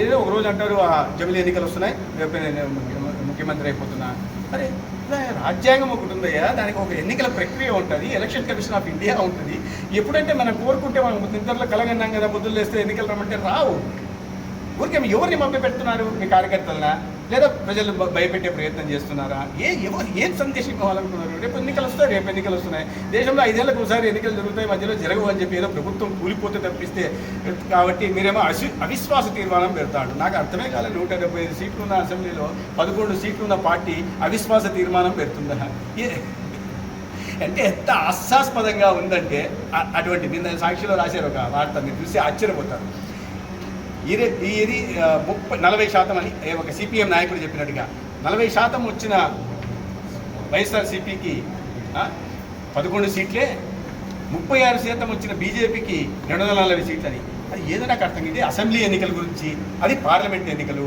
ఏదో ఒక రోజు అంటారు ఆ జమిలి ఎన్నికలు వస్తున్నాయి రేపు నేను ముఖ్యమంత్రి అయిపోతున్నా. అరే రాజ్యాంగం ఒకటి ఉందయ్యా దానికి ఒక ఎన్నికల ప్రక్రియ ఉంటుంది ఎలక్షన్ కమిషన్ ఆఫ్ ఇండియా ఉంటుంది. ఎప్పుడంటే మనం కోరుకుంటే మనం నిద్రలో కలగన్నాం కదా బుద్ధులు వేస్తే ఎన్నికలు రమ్మంటే రావు. ఊరికే ఎవరిని మభ్య పెడుతున్నారు మీ కార్యకర్తలనా లేదా ప్రజలు భయపెట్టే ప్రయత్నం చేస్తున్నారా? ఏ ఎవరు ఏం సందేశం ఇవ్వాలనుకున్నారు? రేపు ఎన్నికలు వస్తాయి రేపు ఎన్నికలు వస్తున్నాయి. దేశంలో ఐదేళ్ళకు ఒకసారి ఎన్నికలు జరుగుతాయి మధ్యలో జరగవు అని చెప్పి ఏదో ప్రభుత్వం కూలిపోతే తప్పిస్తే కాబట్టి మీరేమో అసి అవిశ్వాస తీర్మానం పెడతాడు నాకు అర్థమే కాలేదు నూట డెబ్బై ఐదు సీట్లు ఉన్న అసెంబ్లీలో పదకొండు సీట్లు ఉన్న పార్టీ అవిశ్వాస తీర్మానం పెడుతుందా? ఏ అంటే ఎంత హాస్యాస్పదంగా ఉందంటే అటువంటి నిన్న సాక్షిలో రాశారు ఒక వార్త మీరు చూసి ఆశ్చర్యపోతారు. ఇది ఇది ముప్పై నలభై శాతం అని ఒక సిపిఎం నాయకుడు చెప్పినట్టుగా నలభై శాతం వచ్చిన వైఎస్ఆర్సీపీకి పదకొండు సీట్లే ముప్పై ఆరు శాతం వచ్చిన బీజేపీకి రెండు వందల నలభై సీట్లు అని అది ఏదో నాకు అర్థం ఇది అసెంబ్లీ ఎన్నికల గురించి అది పార్లమెంట్ ఎన్నికలు.